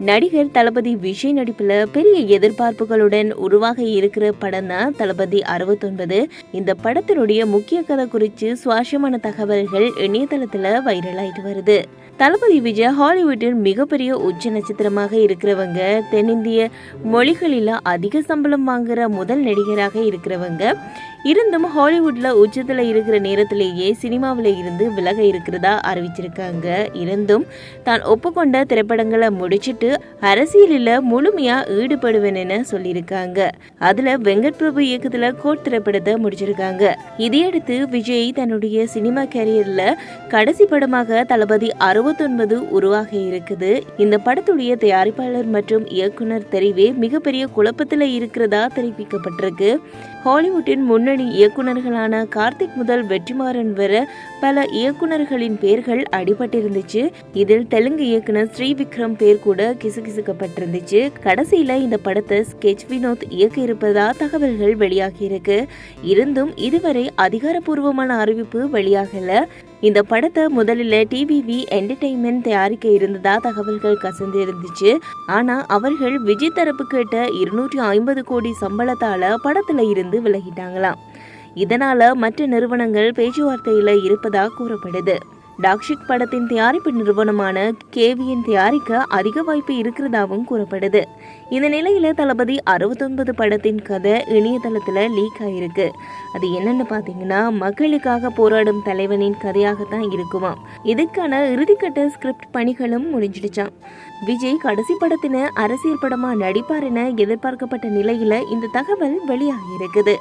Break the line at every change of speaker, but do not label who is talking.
நடிகர் தளபதி விஜய் நடிப்புல பெரிய எதிர்பார்ப்புகளுடன் உருவாக இருக்கிற படம் தான் தளபதி அறுபத்தொன்பது. இந்த படத்தினுடைய முக்கிய கதை குறித்து சுவாரஸ்யமான தகவல்கள் இணையதளத்துல வைரலாயிட்டு வருது. தளபதி விஜய் ஹாலிவுட்டின் மிகப்பெரிய உச்ச நட்சத்திரமாக இருக்கிறவங்க தென்னிந்திய மொழிகளில் அதிக சம்பளம் வாங்குற முதல் நடிகராக இருக்கிறவங்க இருந்தும் ஹாலிவுட்ல உச்சத்துல இருக்கிற நேரத்திலேயே சினிமாவில் இருந்து விலக இருக்கிறதா அறிவிச்சிருக்காங்க. இருந்தும் தான் ஒப்புக்கொண்ட திரைப்படங்களை முடிச்சிட்டு அரசியலில் முழுமையா ஈடுபடுவேன்னு சொல்லியிருக்காங்க. அதுல வெங்கட் பிரபு இயக்கத்துல கோட் திரைப்படத்தை முடிச்சிருக்காங்க. இதையடுத்து விஜய் தன்னுடைய சினிமா கேரியர்ல கடைசி படமாக தளபதி அறுபத்தொன்பது உருவாக இருக்குது. இந்த படத்துடைய தயாரிப்பாளர் மற்றும் இயக்குனர் தெரிவே மிகப்பெரிய குழப்பத்தில் இருக்கிறதா தெரிவிக்கப்பட்டிருக்கு. ஹாலிவுட்டின் முன்னணி இயக்குநர்களான கார்த்திக் முதல் வெற்றிமாறன் வர பல இயக்குனர்களின் பெயர்கள் அடிபட்டிருந்துச்சு. இதில் தெலுங்கு இயக்குனர் ஸ்ரீ விக்ரம் பேர் கூட கிசுகிசுக்கப்பட்டிருந்துச்சு. கடைசியில இந்த படத்தை ஸ்கெச் வினோத் இயக்க இருப்பதா தகவல்கள் வெளியாகி இருக்கு இருந்தும் இதுவரை அதிகாரப்பூர்வமான அறிவிப்பு வெளியாகல. இந்த படத்தை முதலில் டிவிவி என்டர்டெயின்மெண்ட் தயாரிக்க இருந்ததா தகவல்கள் கசந்து இருந்துச்சு ஆனா அவர்கள் விஜய் தரப்பு கேட்ட இருநூற்றி ஐம்பது கோடி சம்பளத்தால படத்துல இருந்து விலகிட்டாங்களாம். இதனால மற்ற நிறுவனங்கள் பேச்சுவார்த்தையில இருப்பதா கூறப்படுது. டாக்ஷிக் படத்தின் தயாரிப்பு நிறுவனமான கேவியின் தயாரிக்க அதிக வாய்ப்பு இருக்கிறதாகவும் கூறப்படுது. இந்த நிலையில தளபதி அறுபத்தொன்பது படத்தின் கதை இணையதளத்துல லீக் ஆயிருக்கு. அது என்னன்னு பாத்தீங்கன்னா மக்களுக்காக போராடும் தலைவனின் கதையாகத்தான் இருக்குமாம் இதுக்கான இறுதிக்கட்ட ஸ்கிரிப்ட் பணிகளும் முடிஞ்சிடுச்சாம். விஜய் கடைசி படத்தின அரசியல் படமா நடிப்பார் என எதிர்பார்க்கப்பட்ட நிலையில இந்த தகவல் வெளியாகி இருக்குது.